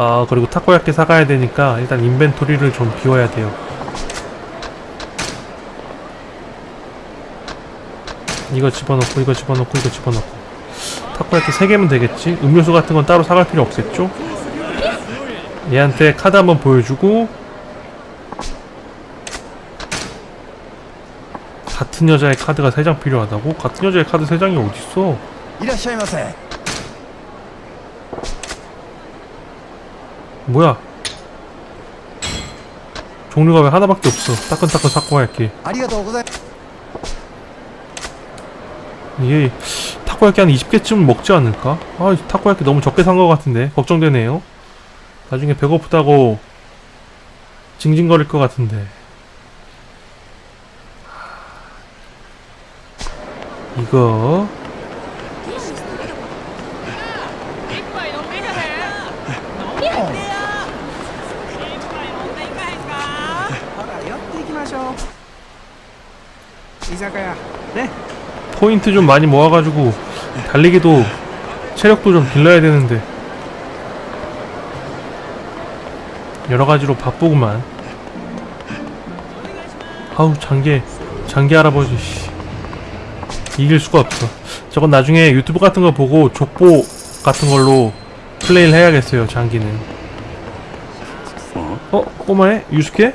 아 그리고 타코야끼 사가야 되니까 일단 인벤토리를 좀 비워야 돼요 이거 집어넣고 이거 집어넣고 이거 집어넣고 타코야끼 3개면 되겠지? 음료수 같은 건 따로 사갈 필요 없겠죠? 얘한테 카드 한번 보여주고 같은 여자의 카드가 3장 필요하다고? 같은 여자의 카드 3장이 어딨어? 뭐야? 종류가 왜 하나밖에 없어? 따끈따끈 타코야끼. 이게 타코야끼 한 20개쯤 먹지 않을까? 아, 타코야끼 너무 적게 산 것 같은데 걱정되네요. 나중에 배고프다고 징징거릴 것 같은데. 이거 기사가야. 네? 포인트 좀 많이 모아가지고 달리기도 체력도 좀 길러야 되는데 여러 가지로 바쁘구만. 아우 장계 장계 할아버지 이길 수가 없어. 저건 나중에 유튜브 같은 거 보고 족보 같은 걸로 플레이를 해야겠어요 장기는. 어 꼬마에 유스케?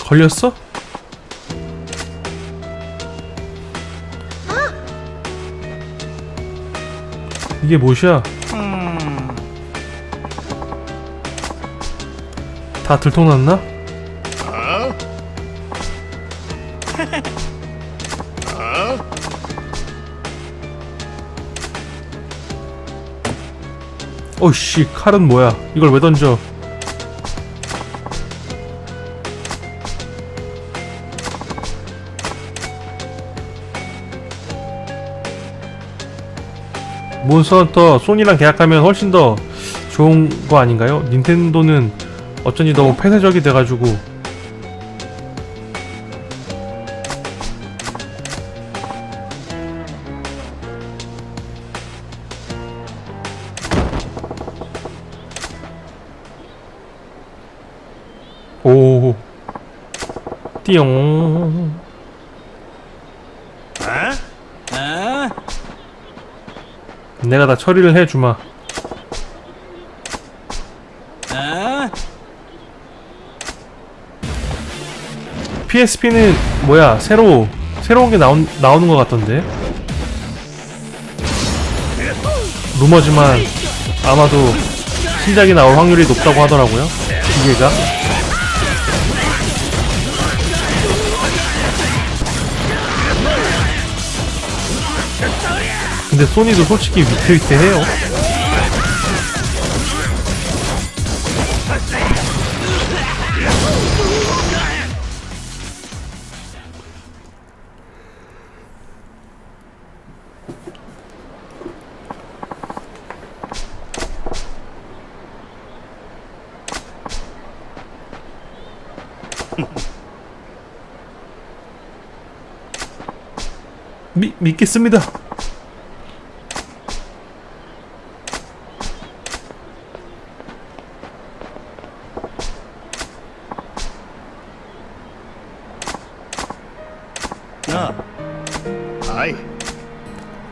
걸렸어? 이게 뭐야? 다 들통났나? 어이씨 칼은 뭐야 이걸 왜 던져 몬스터헌터 소니랑 계약하면 훨씬 더 좋은 거 아닌가요? 닌텐도는 어쩐지 너무 폐쇄적이 돼가지고. 오. 띠용 え 내가 다 처리를 해 주마. え PSP는 뭐야? 새로 새로운 게 나온 나오는 것 같던데? 루머지만 아마도 신작이 나올 확률이 높다고 하더라고요 기계가 근데 소니도 솔직히 위태위태해요 미, 믿겠습니다.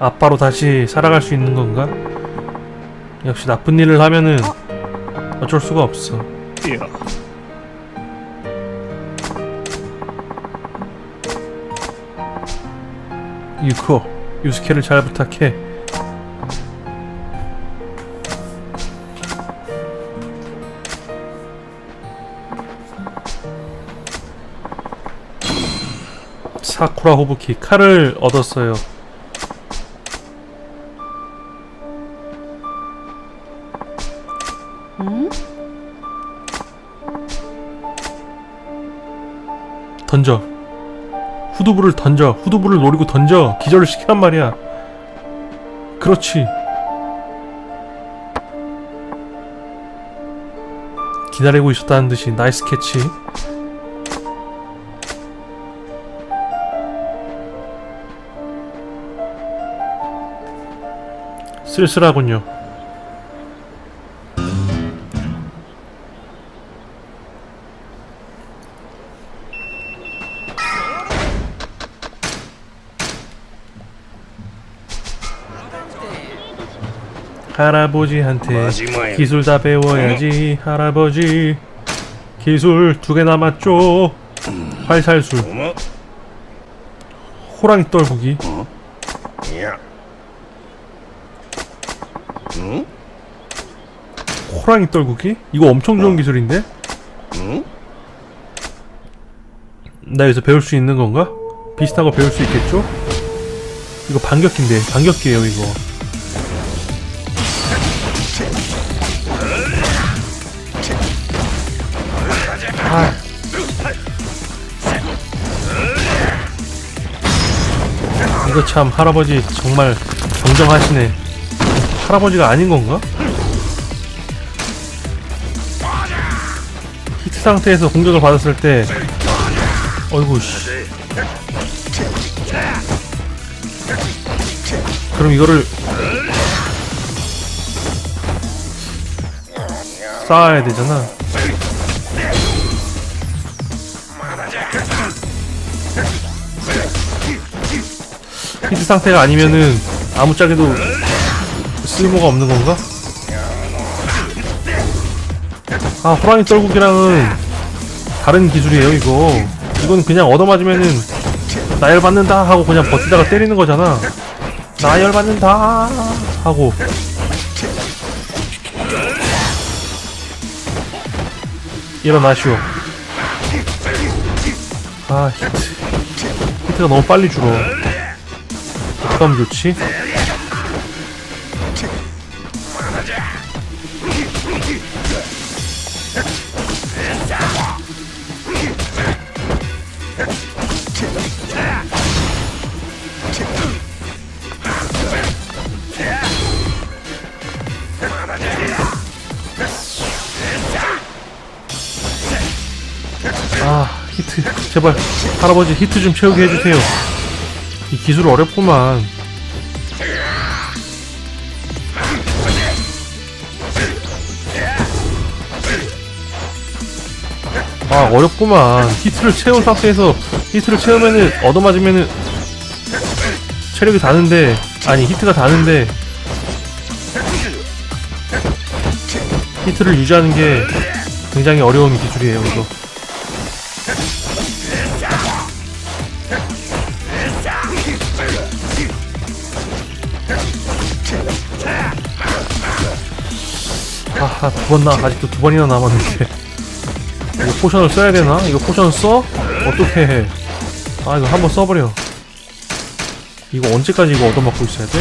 아빠로 다시 살아갈 수 있는 건가? 역시 나쁜 일을 하면은 어쩔 수가 없어. 유코, 유스케를 잘 부탁해. 사쿠라 호부키 칼을 얻었어요. 후두부를 던져. 후두부를 노리고 던져. 기절을 시키란 말이야. 그렇지. 기다리고 있었다는 듯이 나이스 캐치. 쓸쓸하군요. 할아버지한테 기술 다 배워야지 할아버지. 기술 두 개 남았죠. 활살술. 호랑이 떨구기? 호랑이 떨구기? 이거 엄청 좋은 기술인데? 응? 나 여기서 배울 수 있는 건가? 비슷한 거 배울 수 있겠죠? 이거 반격기인데 반격기예요 이거 아. 이거 참 할아버지 정말 정정하시네 할아버지가 아닌 건가? 히트 상태에서 공격을 받았을 때 어이구 씨 그럼 이거를 쌓아야 되잖아 히트 상태가 아니면은 아무 짝에도 쓸모가 없는 건가? 아 호랑이 떨구기랑은 다른 기술이에요 이거. 이건 그냥 얻어맞으면은 나열 받는다 하고 그냥 버티다가 때리는 거잖아. 나열 받는다 하고. 일어나시오. 아 히트. 히트가 너무 빨리 줄어 하면 좋지? 아 히트 제발 할아버지 히트 좀 채우게 해주세요 이 기술 어렵구만. 아 어렵구만. 히트를 채운 상태에서 히트를 채우면은 얻어맞으면은 체력이 다는데 아니 히트가 다는데 히트를 유지하는 게 굉장히 어려운 기술이에요 이거 아하 두번 나 아직도 두 번이나 남았는데 이거 포션을 써야 되나? 이거 포션 써? 어떻게 해? 아 이거 한번 써버려 이거 언제까지 이거 얻어맞고 있어야 돼?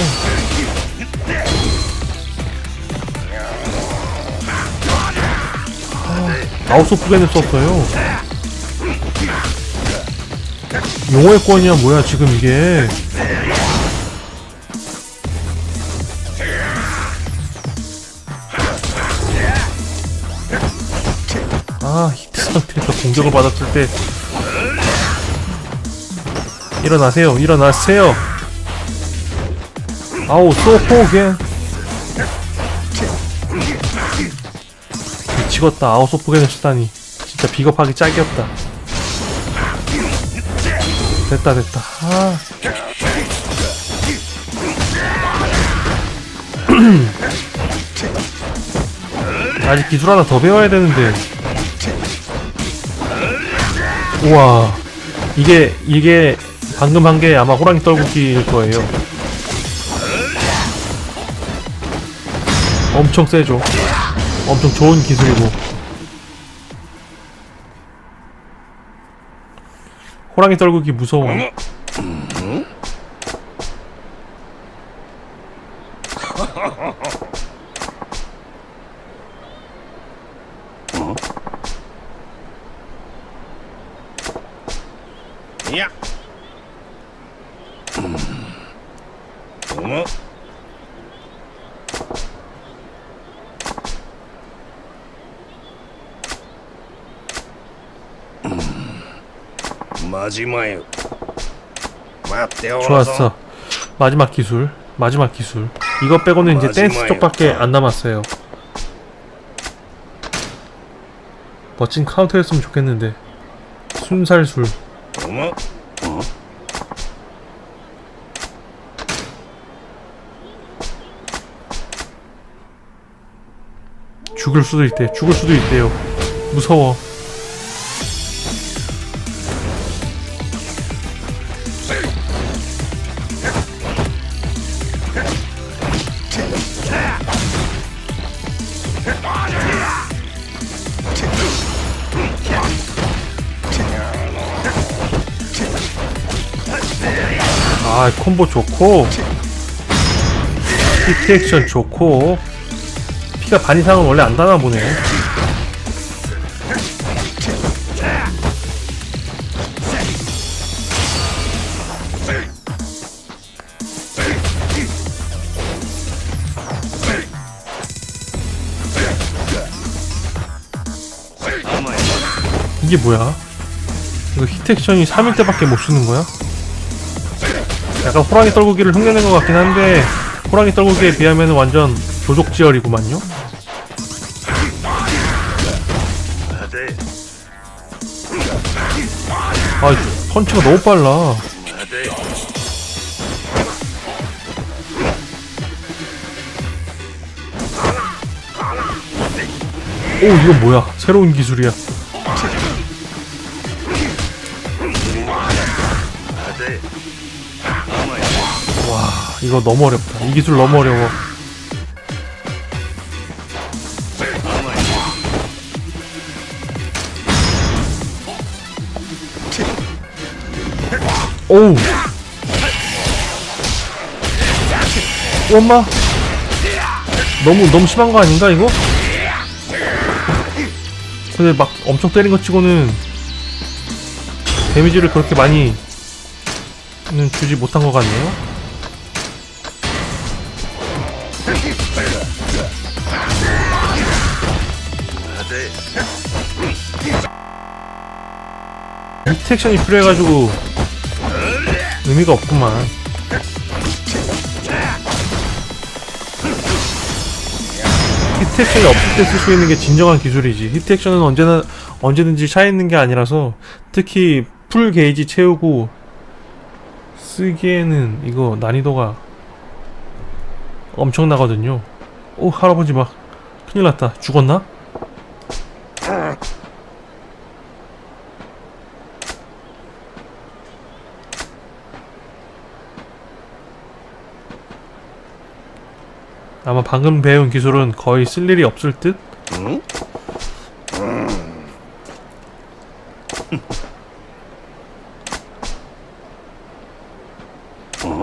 아, 아웃소프겐을 썼어요 용어의 권이야 뭐야 지금 이게 상태에서 공격을 받았을 때 일어나세요 일어나세요. 아우 소포겐 미치겠다. 아우 소포겐을 쓰다니. 진짜 비겁하기 짝이었다. 됐다 됐다. 아. 아직 기술 하나 더 배워야 되는데 우와 이게 이게 방금 한 게 아마 호랑이 떨구기일 거예요. 엄청 세죠? 엄청 좋은 기술이고. 호랑이 떨구기 무서워. 야. 음. 어? 음. 마지막에 맞대 좋았어. 마지막 기술. 마지막 기술. 이거 빼고는 이제 댄스. 쪽밖에 안 남았어요. 멋진 카운터였으면 좋겠는데. 순살술. 어머? 어? 죽을 수도 있대. 죽을 수도 있대요. 무서워. 아, 콤보 좋고. 히트 액션 좋고. 피가 반 이상은 원래 안 다나 보네. 이게 뭐야? 이거 히트 액션이 3일 때밖에 못 쓰는 거야? 약간 호랑이 떨구기를 흉내낸 것 같긴 한데 호랑이 떨구기에 비하면 완전 조족지열이구만요. 아, 펀치가 너무 빨라. 오, 이거 뭐야? 새로운 기술이야. 이거 너무 어렵다. 이 기술 너무 어려워. 오우. 엄마. 너무 너무 심한 거 아닌가 이거? 근데 막 엄청 때린 것 치고는 데미지를 그렇게 많이 는 주지 못한 것 같네요. 히트 액션이 필요해가지고 의미가 없구만. 히트 액션이 없을 때 쓸 수 있는 게 진정한 기술이지. 히트 액션은 언제나 언제든지 차 있는 게 아니라서 특히 풀 게이지 채우고 쓰기에는 이거 난이도가 엄청나거든요. 오 할아버지 막 큰일 났다. 죽었나? 아마 방금 배운 기술은 거의 쓸 일이 없을 듯? 응? 어?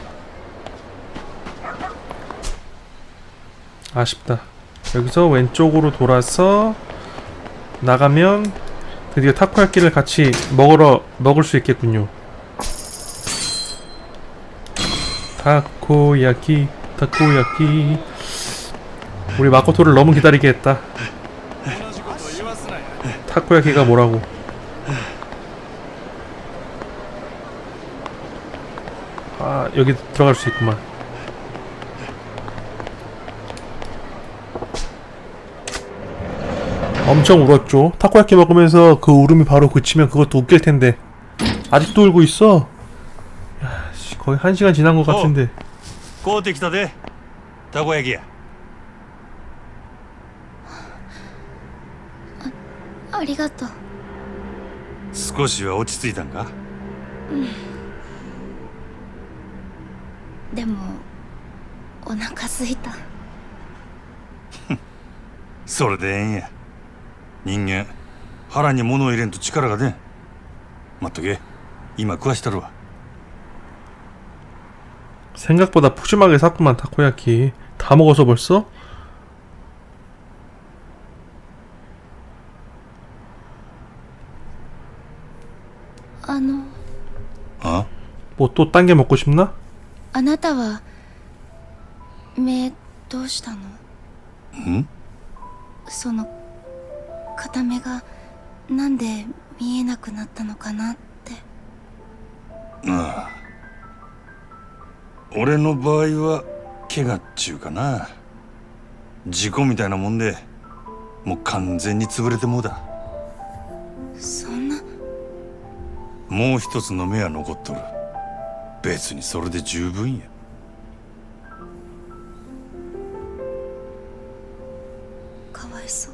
아쉽다. 여기서 왼쪽으로 돌아서 나가면 드디어 타코야끼를 같이 먹으러 먹을 수 있겠군요. 타코야키, 타코야키. 우리 마코토를 너무 기다리게 했다. 타코야키가 뭐라고? 아 여기 들어갈 수 있구만 엄청 울었죠 타코야키 먹으면서 그 울음이 바로 그치면 그것도 웃길 텐데 아직도 울고 있어 야, 씨, 거의 한 시간 지난 것 같은데 買うてきたでたこ焼きやありがとう少しは落ち着いたんかでもお腹すいたそれでええんや 人間腹に物を入れんと力が出ん待っとけ今食わしたるわ 생각보다 푸짐하게 샀구만 타코야키 다 먹어서 벌써? あのあ 뭐 또 딴 게 먹고 싶나? あなたは目どうしたのんその 片目がなんで見えなくなったのかなって。ああ。俺の場合は怪我っちゅうかな。事故みたいなもんでもう完全に潰れてもうだそんな。もう一つの目は残っとる。別にそれで十分や。かわいそう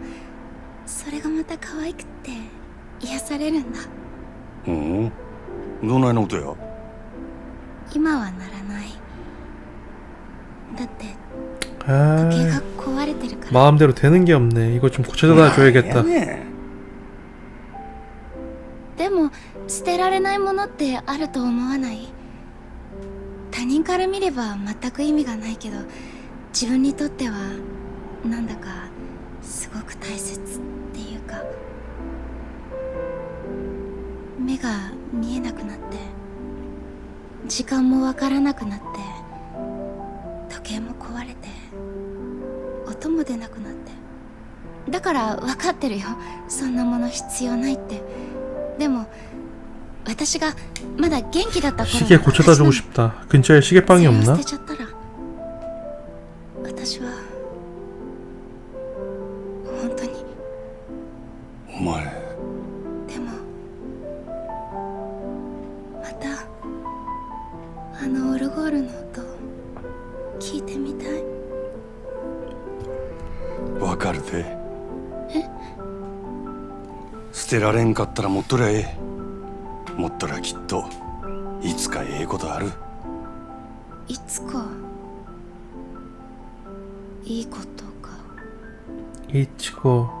た可愛くって癒されるんだうんどないなことや今はならないだって時計 아 が壊れてるから 마음대로 되는 게 없네 이거 좀 고쳐다 줘야겠다 やねでも捨てられないものってあると思わない他人から見れば全く意味がないけど自分にとってはなんだかすごく大切っていう か目が見えなくなって時間もわからなくなって時計も壊れて音も出なくなってだから分かってるよそんなもの必要ないってでも私がまだ元気だった頃 시계 고쳐다 주고 싶다 근처에 시계방이 それを 없나? 捨てちゃったら私は お前。でもまたあのオルゴールの音聞いてみたい。わかるで。え？捨てられんかったら持っとりゃええ。持っとらきっといつかええことある。いつかいいことか。いつか。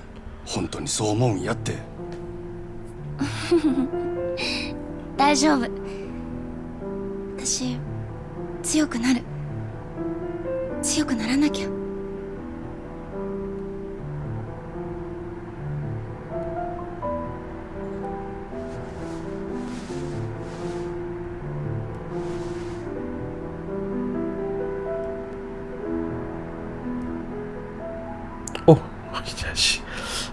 本当にそう思うんやって。大丈夫。私強くなる。強くならなきゃ。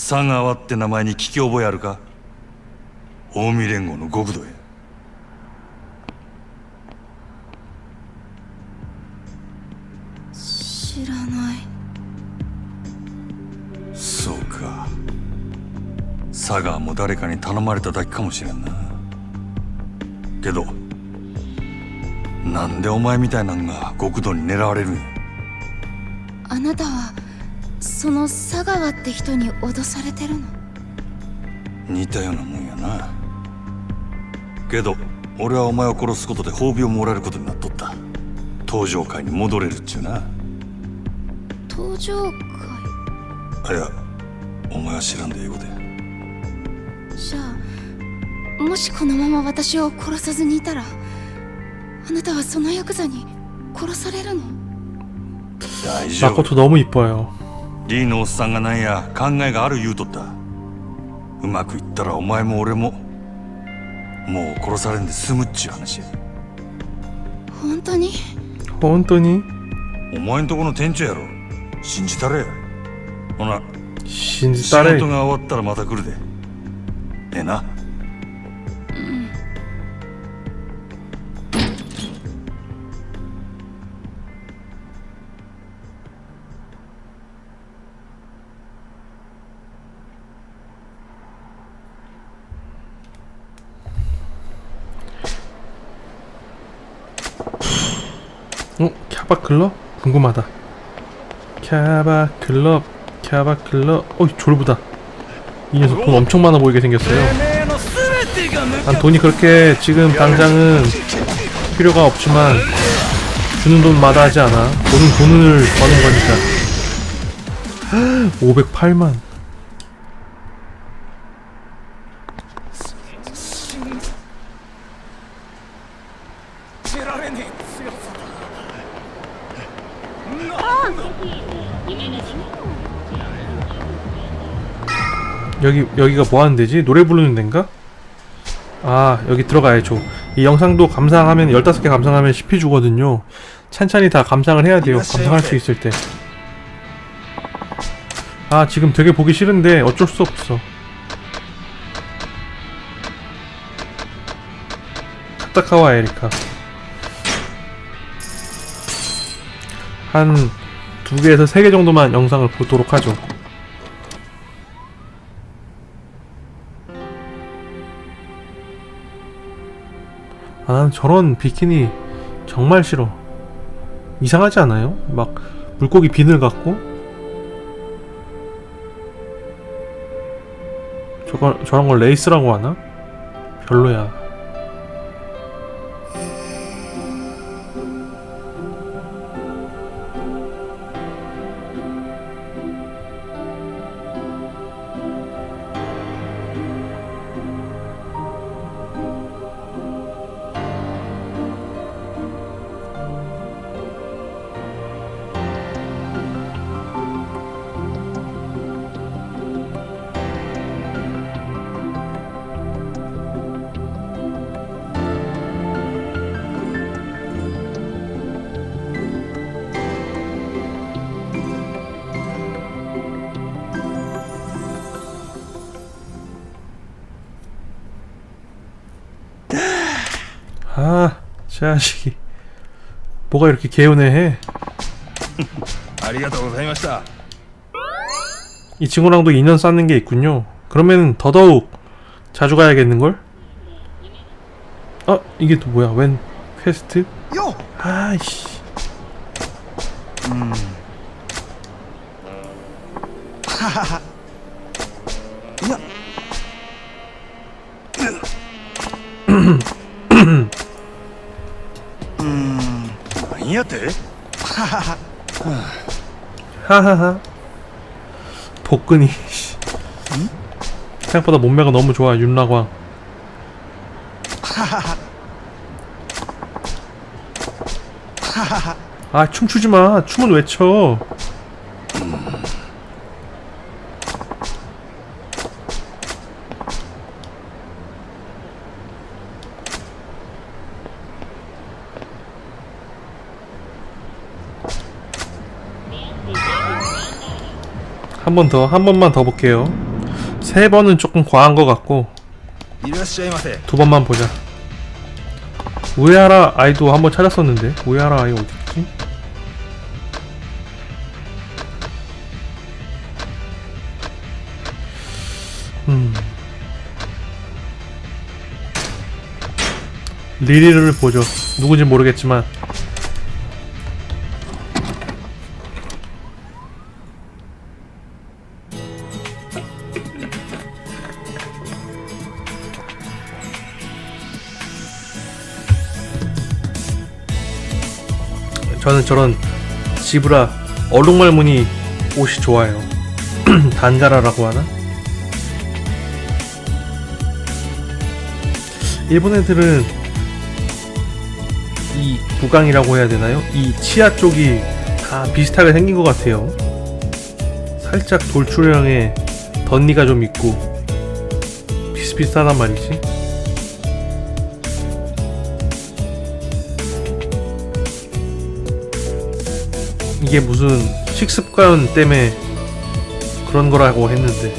佐川って名前に聞き覚えあるか？近江連合の極道や知らない。そうか。佐川も誰かに頼まれただけかもしれんな。けどなんでお前みたいなんが極道に狙われるんや？あなたはその佐川って人に脅されてるの似たようなもんやなけど俺はお前を殺すことで褒美をもらえることになっとった登場界に戻れるっちゅうな登場会あいやお前は知らんで英語でじゃあもしこのまま私を殺さずにいたらあなたはそのヤクザに殺されるの大丈夫 마코토 너무 이뻐요. リーのおっさんがなんや考えがある言うとった。うまくいったらお前も俺ももう殺されんで済むっちゅう話本当に？本当に？お前んとこの店長やろ。信じたれほな信じたれ。仕事が終わったらまた来るで。ええな。 캬바클럽? 궁금하다. 캬바클럽, 캬바클럽. 어이, 졸부다. 이 녀석 돈 엄청 많아 보이게 생겼어요. 난 돈이 그렇게 지금 당장은 필요가 없지만 주는 돈 마다 하지 않아. 돈은 돈을 버는 거니까. 508만. 여기 여기가 뭐 하는 데지? 노래 부르는 데인가? 아 여기 들어가야죠. 이 영상도 감상하면 15개 감상하면 10피 주거든요. 찬찬히 다 감상을 해야 돼요. 감상할 수 있을 때 아 지금 되게 보기 싫은데 어쩔 수 없어. 카타카와 에리카. 한 두 개에서 세 개 정도만 영상을 보도록 하죠 아, 난 저런 비키니 정말 싫어. 이상하지 않아요? 막 물고기 비늘 같고. 저거 저런 걸 레이스라고 하나? 별로야. 아, 자식이. 뭐가 이렇게 개운해? ありがとうございました 이 친구랑도 인연 쌓는 게 있군요. 그러면 더더욱 자주 가야겠는걸? 아, 이게 또 뭐야? 웬 퀘스트? よ 아이씨. なん やて 하하하. 복근이. 씨. 생각보다 몸매가 너무 좋아, 윤라광. 아, 춤추지 마. 춤은 왜 춰? 한 번 더, 한 번만 더 볼게요. 세 번은 조금 과한 것 같고 두 번만 보자. 우에하라 아이도 한번 찾았었는데 우에하라 아이 어디있지? 음. 리리를 보죠. 누군지 모르겠지만 저는 저런 지브라 얼룩말 무늬 옷이 좋아요. 단가라라고 하나? 일본 애들은 이 부강이라고 해야 되나요? 이 치아 쪽이 다 비슷하게 생긴 것 같아요. 살짝 돌출형의 덧니가 좀 있고 비슷비슷하단 말이지. 이게 무슨 식습관 때문에 그런 거라고 했는데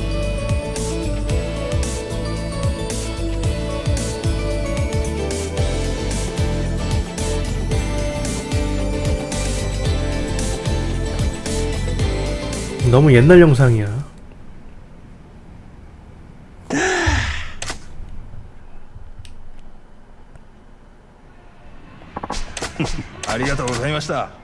너무 옛날 영상이야. 아리가토 고자이마시타.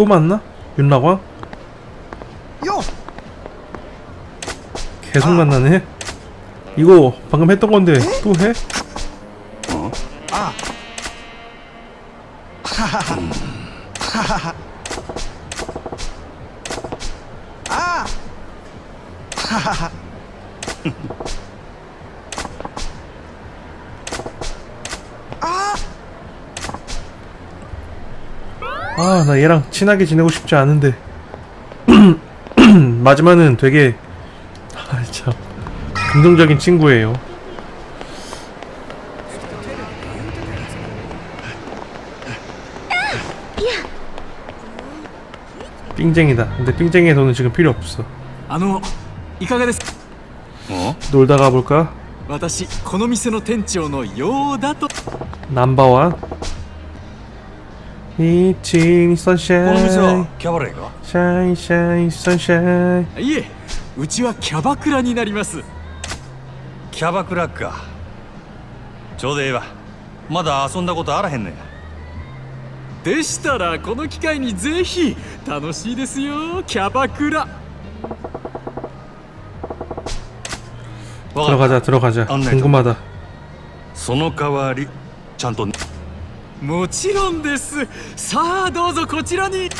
또 만나? 윤라광? よ 계속 만나네. 이거 방금 했던 건데 또 해? 아, 나 얘랑 친하게 지내고 싶지 않은데. 마지막은 되게 아, 참 긍정적인 친구예요. 삥쟁이다. 근데 삥쟁이의 돈은 지금 필요 없어. あのいかがですか 놀다 가볼까? 私この店の店長のようだと 넘버원. 이친 この店は 선샤인 キャバレーか 샤인 샤인 선샤인 いえうちはキャバクラになりますキャバクラかちょうどええわまだ遊んだことあらへんねんでしたらこの機会にぜひ楽しいですよキャバクラわかった 들어가자 들어가자 안 내, 궁금하다 その代わりちゃんと もちろんです。さあどうぞこちらに。